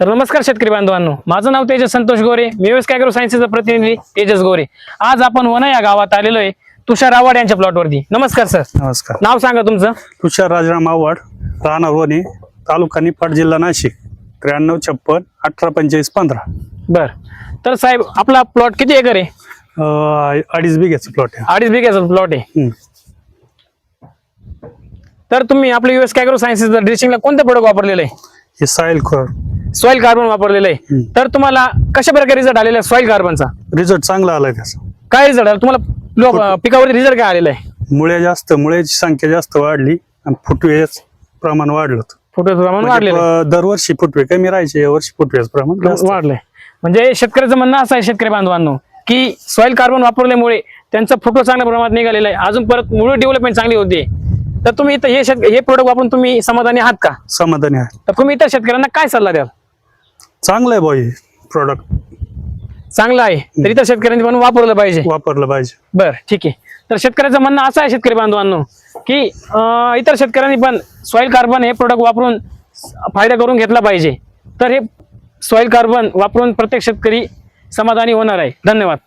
तर नमस्कार शेतकरी बांधवांनो. माझं नाव तेजस संतोष गोरे. मी एस कॅग्रो सायन्सचा प्रतिनिधी तेजस गोरे. आज आपण वना या गावात आलेलो आहे तुषार आव्हाड यांच्या प्लॉटवरती. नमस्कार सर. नमस्कार. नाव सांगा तुमचं. तुषार राजाराम आव्हाड राहणार वणी तालुका निफाड जिल्हा नाशिक. त्र्याण्णव छप्पन अठरा पंचेचाळीस पंधरा. बर. तर साहेब आपला प्लॉट किती एकर आहे? अं, अडीच बिघ्याचं प्लॉट आहे. अडीच बिघ्याचा प्लॉट आहे. हम्म. तर तुम्ही आपलं युएस कॅग्रो सायन्सचा ड्रेसिंगला कोणतं प्रोडक्ट वापरलेलं आहे? हे साईल खोर. सॉइल कार्बन वापरलेलं आहे. तर तुम्हाला कशा प्रकारे रिझल्ट आलेला आहे सॉइल कार्बनचा रिझल्ट चांगला आलाय त्याचा. काय रिझल्ट आला? तुम्हाला लोक पिकावरती रिझल्ट काय आलेला आहे? मुळे जास्त मुळ्याची संख्या जास्त वाढली आणि फुटवे प्रमाण वाढलं. होतं. प्रमाण म्हणजे वाढलेलं आहे. प- दरवर्षी फुटवे कमी राहायचे यावर्षी फुटव्याचं प्रमाण जास्त. वाढलंय. म्हणजे शेतकऱ्याचं म्हणणं असं आहे शेतकरी बांधवांनो की सॉइल कार्बन वापरल्यामुळे त्यांचा फुटवा चांगल्या प्रमाणात निघालेला आहे. अजून परत मुळे डेव्हलपमेंट चांगली होते. तर तुम्ही इथं हे शेत हे प्रोडक्ट वापरून तुम्ही समाधानी आहात का? समाधानी आहे. तर तुम्ही इतर शेतकऱ्यांना काय सल्ला द्याल? चांगलं आहे भाई प्रोडक्ट चांगलं आहे. तर इतर शेतकऱ्यांनी पण वापरलं पाहिजे. वापरलं पाहिजे. बर ठीक आहे. तर शेतकऱ्याचं म्हणणं असं आहे शेतकरी बांधवांनो की अं, इतर शेतकऱ्यांनी पण सॉइल कार्बन हे प्रोडक्ट वापरून फायदा करून घेतला पाहिजे. तर हे सॉइल कार्बन वापरून प्रत्येक शेतकरी समाधानी होणार आहे. धन्यवाद.